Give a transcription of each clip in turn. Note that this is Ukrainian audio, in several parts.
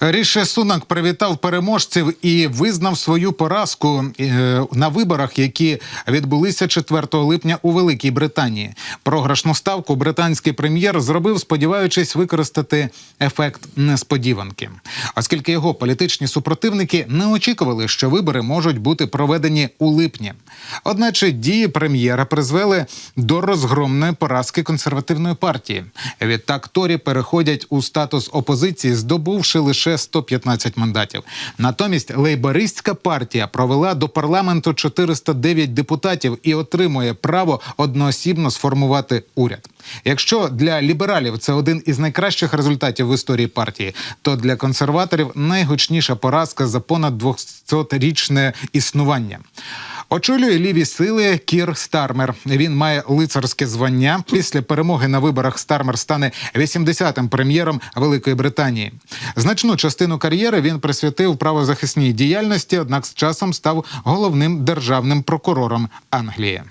Ріше Сунак привітав переможців і визнав свою поразку е, на виборах, які відбулися 4 липня у Великій Британії. Програшну ставку британський прем'єр зробив, сподіваючись використати ефект несподіванки, оскільки його політичні супротивники не очікували, що вибори можуть бути проведені у липні. Одначе дії прем'єра призвели до розгромної поразки консервативної партії. Відтак Торі переходять у статус опозиції, здобувши лише 115 мандатів. Натомість лейбористська партія провела до парламенту 409 депутатів і отримує право одноосібно сформувати уряд. Якщо для лібералів це один із найкращих результатів в історії партії, то для консерваторів найгучніша поразка за понад 200-річне існування. Очолює ліві сили Кір Стармер. Він має лицарське звання. Після перемоги на виборах Стармер стане 80-м прем'єром Великої Британії. Значну частину кар'єри він присвятив правозахисній діяльності, однак з часом став головним державним прокурором Англії.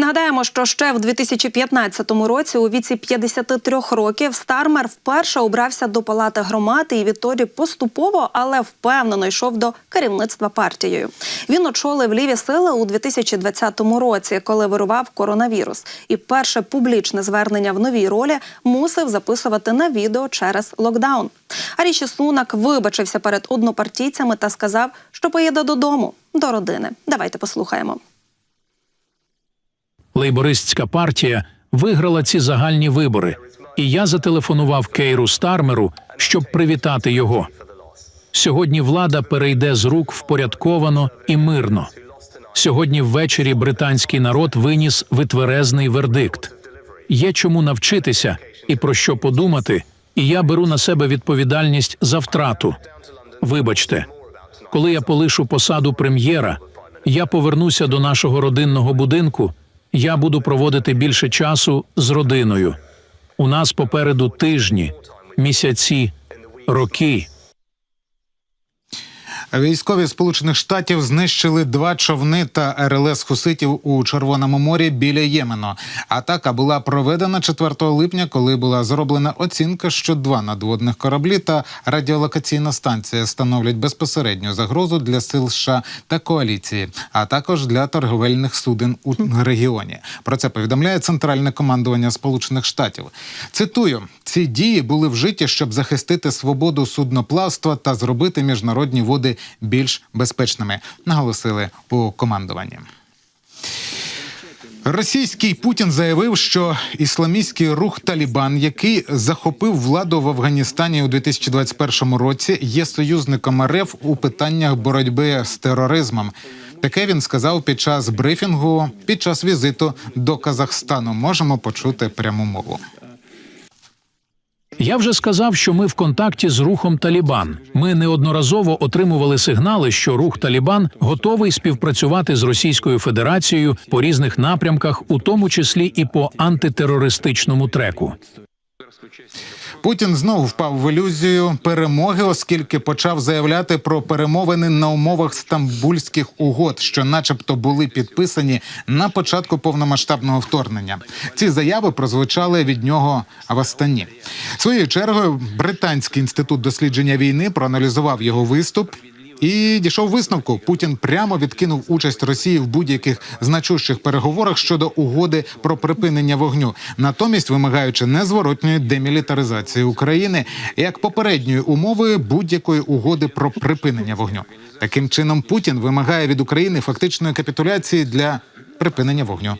Нагадаємо, що ще в 2015 році, у віці 53 років, Стармер вперше обрався до палати громади і відтоді поступово, але впевнено йшов до керівництва партією. Він очолив ліві сили у 2020 році, коли вирував коронавірус. І перше публічне звернення в новій ролі мусив записувати на відео через локдаун. А Ріші Сунак вибачився перед однопартійцями та сказав, що поїде додому до родини. Давайте послухаємо. Лейбористська партія виграла ці загальні вибори, і я зателефонував Кейру Стармеру, щоб привітати його. Сьогодні влада перейде з рук впорядковано і мирно. Сьогодні ввечері британський народ виніс витверезний вердикт. Є чому навчитися і про що подумати, і я беру на себе відповідальність за втрату. Вибачте, коли я полишу посаду прем'єра, я повернуся до нашого родинного будинку. Я буду проводити більше часу з родиною. У нас попереду тижні, місяці, роки. Військові Сполучених Штатів знищили два човни та РЛС хуситів у Червоному морі біля Ємену. Атака була проведена 4 липня, коли була зроблена оцінка, що два надводних кораблі та радіолокаційна станція становлять безпосередню загрозу для сил США та коаліції, а також для торговельних суден у регіоні. Про це повідомляє центральне командування Сполучених Штатів. Цитую: ці дії були вжиті, щоб захистити свободу судноплавства та зробити міжнародні води більш безпечними, наголосили у командуванні. Російський Путін заявив, що ісламістський рух Талібан, який захопив владу в Афганістані у 2021 році, є союзником РФ у питаннях боротьби з тероризмом. Таке він сказав під час брифінгу під час візиту до Казахстану. Можемо почути пряму мову. Я вже сказав, що ми в контакті з рухом Талібан. Ми неодноразово отримували сигнали, що рух Талібан готовий співпрацювати з Російською Федерацією по різних напрямках, у тому числі і по антитерористичному треку. Путін знову впав в ілюзію перемоги, оскільки почав заявляти про перемовини на умовах стамбульських угод, що, начебто, були підписані на початку повномасштабного вторгнення. Ці заяви прозвучали від нього в Астані. Своєю чергою британський інститут дослідження війни проаналізував його виступ. І дійшов висновку. Путін прямо відкинув участь Росії в будь-яких значущих переговорах щодо угоди про припинення вогню, натомість вимагаючи незворотньої демілітаризації України як попередньої умови будь-якої угоди про припинення вогню. Таким чином, Путін вимагає від України фактичної капітуляції для припинення вогню.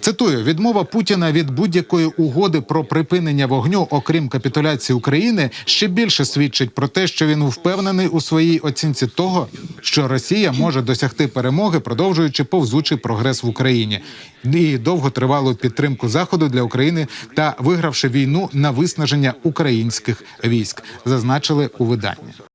Цитую: відмова Путіна від будь-якої угоди про припинення вогню, окрім капітуляції України, ще більше свідчить про те, що він впевнений у своїй оцінці того, що Росія може досягти перемоги, продовжуючи повзучий прогрес в Україні і довготривалу підтримку заходу для України та вигравши війну на виснаження українських військ, зазначили у виданні.